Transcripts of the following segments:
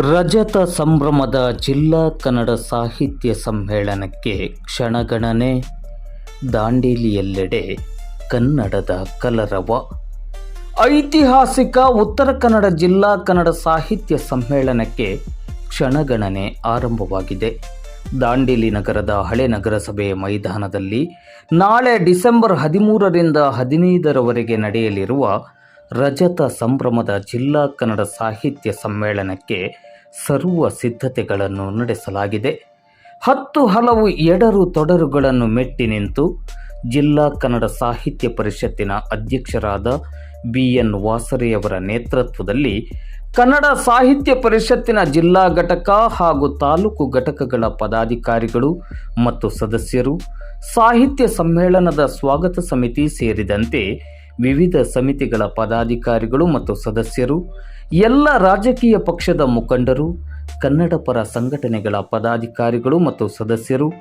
ರಜತ ಸಂಭ್ರಮದ ಜಿಲ್ಲಾ ಕನ್ನಡ ಸಾಹಿತ್ಯ ಸಮ್ಮೇಳನಕ್ಕೆ ಕ್ಷಣಗಣನೆ. ದಾಂಡೇಲಿಯೆಲ್ಲೆಡೆ ಕನ್ನಡದ ಕಲರವ. ಐತಿಹಾಸಿಕ ಉತ್ತರ ಕನ್ನಡ ಜಿಲ್ಲಾ ಕನ್ನಡ ಸಾಹಿತ್ಯ ಸಮ್ಮೇಳನಕ್ಕೆ ಕ್ಷಣಗಣನೆ ಆರಂಭವಾಗಿದೆ. ದಾಂಡೇಲಿ ನಗರದ ಹಳೆ ನಗರಸಭೆ ಮೈದಾನದಲ್ಲಿ ನಾಳೆ ಡಿಸೆಂಬರ್ ಹದಿಮೂರರಿಂದ ಹದಿನೈದರವರೆಗೆ ನಡೆಯಲಿರುವ ರಜತ ಸಂಭ್ರಮದ ಜಿಲ್ಲಾ ಕನ್ನಡ ಸಾಹಿತ್ಯ ಸಮ್ಮೇಳನಕ್ಕೆ ಸರ್ವ ಸಿದ್ಧತೆಗಳನ್ನು ನಡೆಸಲಾಗಿದೆ. ಹತ್ತು ಹಲವು ಎಡರು ತೊಡರುಗಳನ್ನು ಮೆಟ್ಟಿ ನಿಂತು ಜಿಲ್ಲಾ ಕನ್ನಡ ಸಾಹಿತ್ಯ ಪರಿಷತ್ತಿನ ಅಧ್ಯಕ್ಷರಾದ ಬಿ ಎನ್ ವಾಸರೆಯವರ ನೇತೃತ್ವದಲ್ಲಿ ಕನ್ನಡ ಸಾಹಿತ್ಯ ಪರಿಷತ್ತಿನ ಜಿಲ್ಲಾ ಘಟಕ ಹಾಗೂ ತಾಲೂಕು ಘಟಕಗಳ ಪದಾಧಿಕಾರಿಗಳು ಮತ್ತು ಸದಸ್ಯರು ಸಾಹಿತ್ಯ ಸಮ್ಮೇಳನದ ಸ್ವಾಗತ ಸಮಿತಿ ಸೇರಿದಂತೆ ವಿವಿಧ ಸಮಿತಿಗಳ ಪದಾಧಿಕಾರಿಗಳು ಮತ್ತು ಸದಸ್ಯರು, ಎಲ್ಲ ರಾಜಕೀಯ ಪಕ್ಷದ ಮುಖಂಡರು, ಕನ್ನಡ ಪರ ಸಂಘಟನೆಗಳ ಪದಾಧಿಕಾರಿಗಳು ಮತ್ತು ಸದಸ್ಯರು,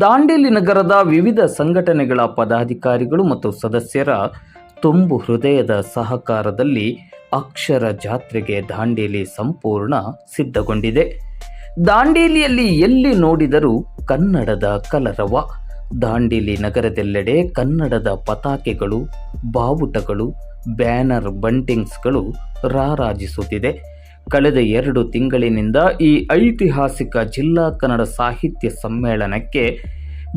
ದಾಂಡೇಲಿ ನಗರದ ವಿವಿಧ ಸಂಘಟನೆಗಳ ಪದಾಧಿಕಾರಿಗಳು ಮತ್ತು ಸದಸ್ಯರ ತುಂಬು ಹೃದಯದ ಸಹಕಾರದಲ್ಲಿ ಅಕ್ಷರ ಜಾತ್ರೆಗೆ ದಾಂಡೇಲಿ ಸಂಪೂರ್ಣ ಸಿದ್ಧಗೊಂಡಿದೆ. ದಾಂಡೇಲಿಯಲ್ಲಿ ಎಲ್ಲಿ ನೋಡಿದರೂ ಕನ್ನಡದ ಕಲರವ. ದಾಂಡೇಲಿ ನಗರದೆಲ್ಲೆಡೆ ಕನ್ನಡದ ಪತಾಕೆಗಳು, ಬಾವುಟಗಳು, ಬ್ಯಾನರ್ ಬಂಟಿಂಗ್ಸ್ಗಳು ರಾರಾಜಿಸುತ್ತಿದೆ. ಕಳೆದ ಎರಡು ತಿಂಗಳಿನಿಂದ ಈ ಐತಿಹಾಸಿಕ ಜಿಲ್ಲಾ ಕನ್ನಡ ಸಾಹಿತ್ಯ ಸಮ್ಮೇಳನಕ್ಕೆ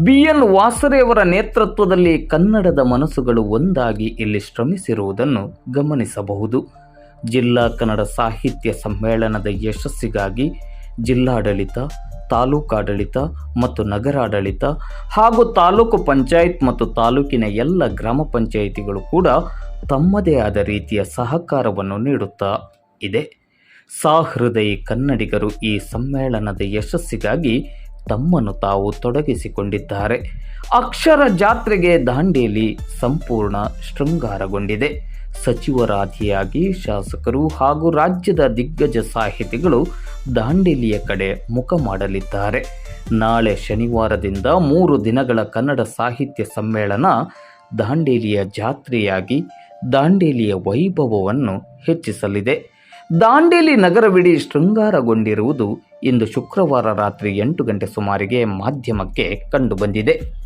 ಬಿ ಎನ್ ವಾಸರೆಯವರ ನೇತೃತ್ವದಲ್ಲಿ ಕನ್ನಡದ ಮನಸ್ಸುಗಳು ಒಂದಾಗಿ ಇಲ್ಲಿ ಶ್ರಮಿಸಿರುವುದನ್ನು ಗಮನಿಸಬಹುದು. ಜಿಲ್ಲಾ ಕನ್ನಡ ಸಾಹಿತ್ಯ ಸಮ್ಮೇಳನದ ಯಶಸ್ಸಿಗಾಗಿ ಜಿಲ್ಲಾಡಳಿತ ತಾಲೂಕಾಡಳಿತ ಮತ್ತು ನಗರಾಡಳಿತ ಹಾಗೂ ತಾಲೂಕು ಪಂಚಾಯತ್ ಮತ್ತು ತಾಲೂಕಿನ ಎಲ್ಲ ಗ್ರಾಮ ಪಂಚಾಯಿತಿಗಳು ಕೂಡ ತಮ್ಮದೇ ಆದ ರೀತಿಯ ಸಹಕಾರವನ್ನು ನೀಡುತ್ತಾ ಇದೆ. ಸಹೃದಯಿ ಕನ್ನಡಿಗರು ಈ ಸಮ್ಮೇಳನದ ಯಶಸ್ಸಿಗಾಗಿ ತಮ್ಮನ್ನು ತಾವು ತೊಡಗಿಸಿಕೊಂಡಿದ್ದಾರೆ. ಅಕ್ಷರ ಜಾತ್ರೆಗೆ ದಾಂಡೇಲಿ ಸಂಪೂರ್ಣ ಶೃಂಗಾರಗೊಂಡಿದೆ. ಸಚಿವರಾದಿಯಾಗಿ ಶಾಸಕರು ಹಾಗೂ ರಾಜ್ಯದ ದಿಗ್ಗಜ ಸಾಹಿತಿಗಳು ದಾಂಡೇಲಿಯ ಕಡೆ ಮುಖ ಮಾಡಲಿದ್ದಾರೆ. ನಾಳೆ ಶನಿವಾರದಿಂದ ಮೂರು ದಿನಗಳ ಕನ್ನಡ ಸಾಹಿತ್ಯ ಸಮ್ಮೇಳನ ದಾಂಡೇಲಿಯ ಜಾತ್ರೆಯಾಗಿ ದಾಂಡೇಲಿಯ ವೈಭವವನ್ನು ಹೆಚ್ಚಿಸಲಿದೆ. ದಾಂಡೇಲಿ ನಗರವಿಡೀ ಶೃಂಗಾರಗೊಂಡಿರುವುದು ಇಂದು ಶುಕ್ರವಾರ ರಾತ್ರಿ ಎಂಟು ಗಂಟೆ ಸುಮಾರಿಗೆ ಮಾಧ್ಯಮಕ್ಕೆ ಕಂಡುಬಂದಿದೆ.